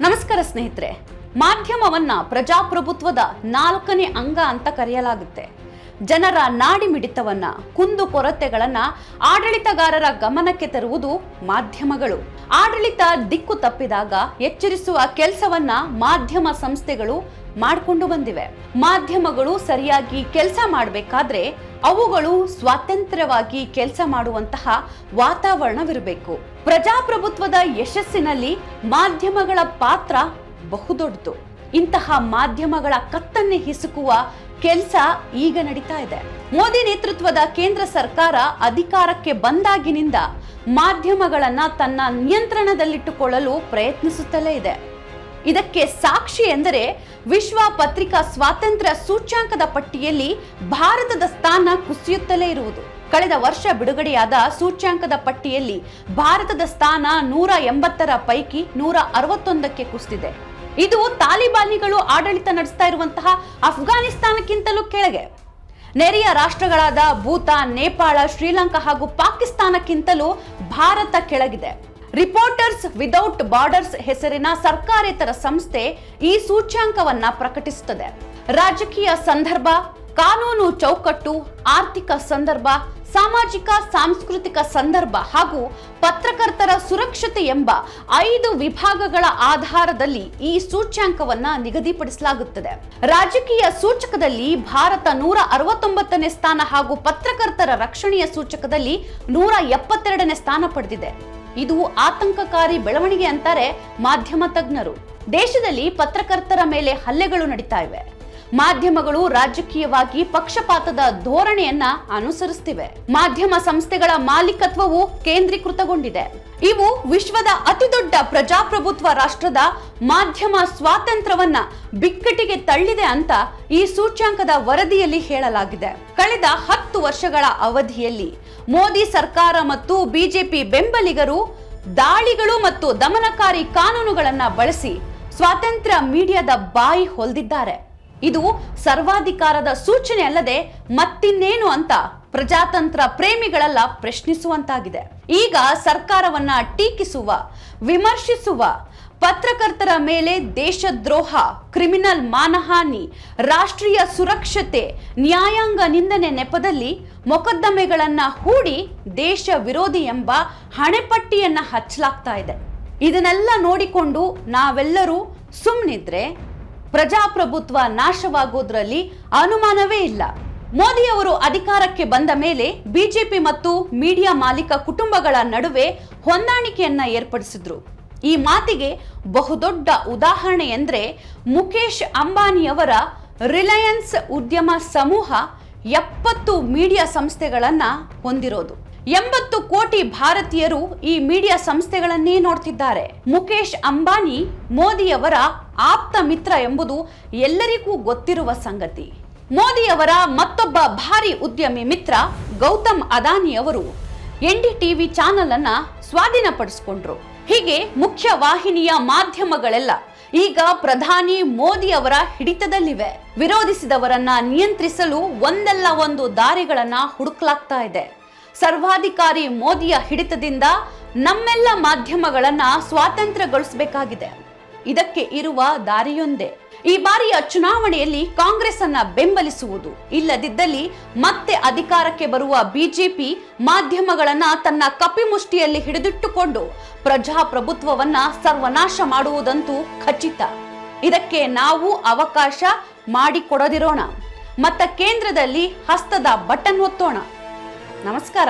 ನಮಸ್ಕಾರ ಸ್ನೇಹಿತರೆ. ಮಾಧ್ಯಮವನ್ನ ಪ್ರಜಾಪ್ರಭುತ್ವದ ನಾಲ್ಕನೇ ಅಂಗ ಅಂತ ಕರೆಯಲಾಗುತ್ತೆ. ಜನರ ನಾಡಿ ಮಿಡಿತವನ್ನ, ಕುಂದು ಕೊರತೆಗಳನ್ನ ಆಡಳಿತಗಾರರ ಗಮನಕ್ಕೆ ತರುವುದು ಮಾಧ್ಯಮಗಳು. ಆಡಳಿತ ದಿಕ್ಕು ತಪ್ಪಿದಾಗ ಎಚ್ಚರಿಸುವ ಕೆಲಸವನ್ನ ಮಾಧ್ಯಮ ಸಂಸ್ಥೆಗಳು ಮಾಡಿಕೊಂಡು ಬಂದಿವೆ. ಮಾಧ್ಯಮಗಳು ಸರಿಯಾಗಿ ಕೆಲಸ ಮಾಡಬೇಕಾದ್ರೆ ಅವುಗಳು ಸ್ವಾತಂತ್ರ್ಯವಾಗಿ ಕೆಲಸ ಮಾಡುವಂತಹ ವಾತಾವರಣವಿರಬೇಕು. ಪ್ರಜಾಪ್ರಭುತ್ವದ ಯಶಸ್ಸಿನಲ್ಲಿ ಮಾಧ್ಯಮಗಳ ಪಾತ್ರ ಬಹುದೊಡ್ಡದು ಇಂತಹ ಮಾಧ್ಯಮಗಳ ಕತ್ತನ್ನೇ ಹಿಸುಕುವ ಕೆಲಸ ಈಗ ನಡೀತಾ ಇದೆ. ಮೋದಿ ನೇತೃತ್ವದ ಕೇಂದ್ರ ಸರ್ಕಾರ ಅಧಿಕಾರಕ್ಕೆ ಬಂದಾಗಿನಿಂದ ಮಾಧ್ಯಮಗಳನ್ನ ತನ್ನ ನಿಯಂತ್ರಣದಲ್ಲಿಟ್ಟುಕೊಳ್ಳಲು ಪ್ರಯತ್ನಿಸುತ್ತಲೇ ಇದೆ. ಇದಕ್ಕೆ ಸಾಕ್ಷಿ ಎಂದರೆ ವಿಶ್ವ ಪತ್ರಿಕಾ ಸ್ವಾತಂತ್ರ್ಯ ಸೂಚ್ಯಾಂಕದ ಪಟ್ಟಿಯಲ್ಲಿ ಭಾರತದ ಸ್ಥಾನ ಕುಸಿಯುತ್ತಲೇ ಇರುವುದು. ಕಳೆದ ವರ್ಷ ಬಿಡುಗಡೆಯಾದ ಸೂಚ್ಯಾಂಕದ ಪಟ್ಟಿಯಲ್ಲಿ ಭಾರತದ ಸ್ಥಾನ ನೂರ ಎಂಬತ್ತರ ಪೈಕಿ ನೂರ ಅರವತ್ತೊಂದಕ್ಕೆ ಕುಸಿದಿದೆ. ಇದು ತಾಲಿಬಾನಿಗಳು ಆಡಳಿತ ನಡೆಸ್ತಾ ಇರುವಂತಹ ಅಫ್ಘಾನಿಸ್ತಾನಕ್ಕಿಂತಲೂ ಕೆಳಗೆ. ನೆರೆಯ ರಾಷ್ಟ್ರಗಳಾದ ಭೂತಾನ್, ನೇಪಾಳ, ಶ್ರೀಲಂಕಾ ಹಾಗೂ ಪಾಕಿಸ್ತಾನಕ್ಕಿಂತಲೂ ಭಾರತ ಕೆಳಗಿದೆ. ರಿಪೋರ್ಟರ್ಸ್ ವಿದೌಟ್ ಬಾರ್ಡರ್ಸ್ ಹೆಸರಿನ ಸರ್ಕಾರೇತರ ಸಂಸ್ಥೆ ಈ ಸೂಚ್ಯಾಂಕವನ್ನ ಪ್ರಕಟಿಸುತ್ತದೆ. ರಾಜಕೀಯ ಸಂದರ್ಭ, ಕಾನೂನು ಚೌಕಟ್ಟು, ಆರ್ಥಿಕ ಸಂದರ್ಭ, ಸಾಮಾಜಿಕ, ಸಾಂಸ್ಕೃತಿಕ ಸಂದರ್ಭ ಹಾಗೂ ಪತ್ರಕರ್ತರ ಸುರಕ್ಷತೆ ಎಂಬ ಐದು ವಿಭಾಗಗಳ ಆಧಾರದಲ್ಲಿ ಈ ಸೂಚ್ಯಾಂಕವನ್ನ ನಿಗದಿಪಡಿಸಲಾಗುತ್ತದೆ. ರಾಜಕೀಯ ಸೂಚಕದಲ್ಲಿ ಭಾರತ ನೂರ ಅರವತ್ತೊಂಬತ್ತನೇ ಸ್ಥಾನ ಹಾಗೂ ಪತ್ರಕರ್ತರ ರಕ್ಷಣೆಯ ಸೂಚಕದಲ್ಲಿ ನೂರ ಎಪ್ಪತ್ತೆರಡನೇ ಸ್ಥಾನ ಪಡೆದಿದೆ. ಇದು ಆತಂಕಕಾರಿ ಬೆಳವಣಿಗೆ ಅಂತಾರೆ ಮಾಧ್ಯಮ ತಜ್ಞರು. ದೇಶದಲ್ಲಿ ಪತ್ರಕರ್ತರ ಮೇಲೆ ಹಲ್ಲೆಗಳು ನಡೀತಾ ಇವೆ. ಮಾಧ್ಯಮಗಳು ರಾಜಕೀಯವಾಗಿ ಪಕ್ಷಪಾತದ ಧೋರಣೆಯನ್ನ ಅನುಸರಿಸುತ್ತಿವೆ ಮಾಧ್ಯಮ ಸಂಸ್ಥೆಗಳ ಮಾಲೀಕತ್ವವು ಕೇಂದ್ರೀಕೃತಗೊಂಡಿದೆ. ಇವು ವಿಶ್ವದ ಅತಿದೊಡ್ಡ ಪ್ರಜಾಪ್ರಭುತ್ವ ರಾಷ್ಟ್ರದ ಮಾಧ್ಯಮ ಸ್ವಾತಂತ್ರ್ಯವನ್ನ ಬಿಕ್ಕಟ್ಟಿಗೆ ತಳ್ಳಿದೆ ಅಂತ ಈ ಸೂಚ್ಯಾಂಕದ ವರದಿಯಲ್ಲಿ ಹೇಳಲಾಗಿದೆ. ಕಳೆದ ಹತ್ತು ವರ್ಷಗಳ ಅವಧಿಯಲ್ಲಿ ಮೋದಿ ಸರ್ಕಾರ ಮತ್ತು ಬಿಜೆಪಿ ಬೆಂಬಲಿಗರು ದಾಳಿಗಳು ಮತ್ತು ದಮನಕಾರಿ ಕಾನೂನುಗಳನ್ನ ಬಳಸಿ ಸ್ವಾತಂತ್ರ್ಯ ಮೀಡಿಯಾದ ಬಾಯಿ ಹೊಲ್ದಿದ್ದಾರೆ. ಇದು ಸರ್ವಾಧಿಕಾರದ ಸೂಚನೆ ಅಲ್ಲದೆ ಮತ್ತಿನ್ನೇನು ಅಂತ ಪ್ರಜಾತಂತ್ರ ಪ್ರೇಮಿಗಳೆಲ್ಲ ಪ್ರಶ್ನಿಸುವಂತಾಗಿದೆ. ಈಗ ಸರ್ಕಾರವನ್ನ ಟೀಕಿಸುವ, ವಿಮರ್ಶಿಸುವ ಪತ್ರಕರ್ತರ ಮೇಲೆ ದೇಶದ್ರೋಹ, ಕ್ರಿಮಿನಲ್ ಮಾನಹಾನಿ, ರಾಷ್ಟ್ರೀಯ ಸುರಕ್ಷತೆ, ನ್ಯಾಯಾಂಗ ನಿಂದನೆ ನೆಪದಲ್ಲಿ ಮೊಕದ್ದಮೆಗಳನ್ನ ಹೂಡಿ ದೇಶ ವಿರೋಧಿ ಎಂಬ ಹಣೆಪಟ್ಟಿಯನ್ನ ಹಚ್ಚಲಾಗ್ತಾ ಇದೆ. ಇದನ್ನೆಲ್ಲ ನೋಡಿಕೊಂಡು ನಾವೆಲ್ಲರೂ ಸುಮ್ಮನಿದ್ರೆ ಪ್ರಜಾಪ್ರಭುತ್ವ ನಾಶವಾಗುವುದರಲ್ಲಿ ಅನುಮಾನವೇ ಇಲ್ಲ. ಮೋದಿಯವರು ಅಧಿಕಾರಕ್ಕೆ ಬಂದ ಮೇಲೆ ಬಿಜೆಪಿ ಮತ್ತು ಮೀಡಿಯಾ ಮಾಲೀಕ ಕುಟುಂಬಗಳ ನಡುವೆ ಹೊಂದಾಣಿಕೆಯನ್ನ ಏರ್ಪಡಿಸಿದ್ರು. ಈ ಮಾತಿಗೆ ಬಹುದೊಡ್ಡ ಉದಾಹರಣೆ ಎಂದರೆ ಮುಖೇಶ್ ಅಂಬಾನಿಯವರ ರಿಲಯನ್ಸ್ ಉದ್ಯಮ ಸಮೂಹ ಎಪ್ಪತ್ತು ಮೀಡಿಯಾ ಸಂಸ್ಥೆಗಳನ್ನು ಹೊಂದಿರೋದು. ಎಂಬತ್ತು ಕೋಟಿ ಭಾರತೀಯರು ಈ ಮೀಡಿಯಾ ಸಂಸ್ಥೆಗಳನ್ನೇ ನೋಡ್ತಿದ್ದಾರೆ. ಮುಕೇಶ್ ಅಂಬಾನಿ, ಮೋದಿಯವರ ಆಪ್ತ ಮಿತ್ರ ಎಂಬುದು ಎಲ್ಲರಿಗೂ ಗೊತ್ತಿರುವ ಸಂಗತಿ. ಮೋದಿಯವರ ಮತ್ತೊಬ್ಬ ಭಾರಿ ಉದ್ಯಮಿ ಮಿತ್ರ ಗೌತಮ್ ಅದಾನಿ ಅವರು. ಎನ್ಡಿ ಟಿವಿ ಚಾನೆಲ್ ಅನ್ನ ಸ್ವಾಧೀನಪಡಿಸಿಕೊಂಡ್ರು. ಹೀಗೆ ಮುಖ್ಯ ವಾಹಿನಿಯ ಮಾಧ್ಯಮಗಳೆಲ್ಲ ಈಗ ಪ್ರಧಾನಿ ಮೋದಿ ಅವರ ಹಿಡಿತದಲ್ಲಿವೆ. ವಿರೋಧಿಸಿದವರನ್ನ ನಿಯಂತ್ರಿಸಲು ಒಂದಲ್ಲ ಒಂದು ದಾರಿಗಳನ್ನ ಹುಡುಕ್ಲಾಗ್ತಾ ಇದೆ. ಸರ್ವಾಧಿಕಾರಿ ಮೋದಿಯ ಹಿಡಿತದಿಂದ ನಮ್ಮೆಲ್ಲ ಮಾಧ್ಯಮಗಳನ್ನ ಸ್ವಾತಂತ್ರ್ಯಗೊಳಿಸಬೇಕಾಗಿದೆ. ಇದಕ್ಕೆ ಇರುವ ದಾರಿಯೊಂದೇ, ಈ ಬಾರಿಯ ಚುನಾವಣೆಯಲ್ಲಿ ಕಾಂಗ್ರೆಸ್ ಅನ್ನ ಬೆಂಬಲಿಸುವುದು. ಇಲ್ಲದಿದ್ದಲ್ಲಿ ಮತ್ತೆ ಅಧಿಕಾರಕ್ಕೆ ಬರುವ ಬಿಜೆಪಿ ಮಾಧ್ಯಮಗಳನ್ನ ತನ್ನ ಕಪಿಮುಷ್ಟಿಯಲ್ಲಿ ಹಿಡಿದಿಟ್ಟುಕೊಂಡು ಪ್ರಜಾಪ್ರಭುತ್ವವನ್ನ ಸರ್ವನಾಶ ಮಾಡುವುದಂತೂ ಖಚಿತ. ಇದಕ್ಕೆ ನಾವು ಅವಕಾಶ ಮಾಡಿಕೊಡದಿರೋಣ. ಮತ್ತ ಕೇಂದ್ರದಲ್ಲಿ ಹಸ್ತದ ಬಟನ್ ಒತ್ತೋಣ. ನಮಸ್ಕಾರ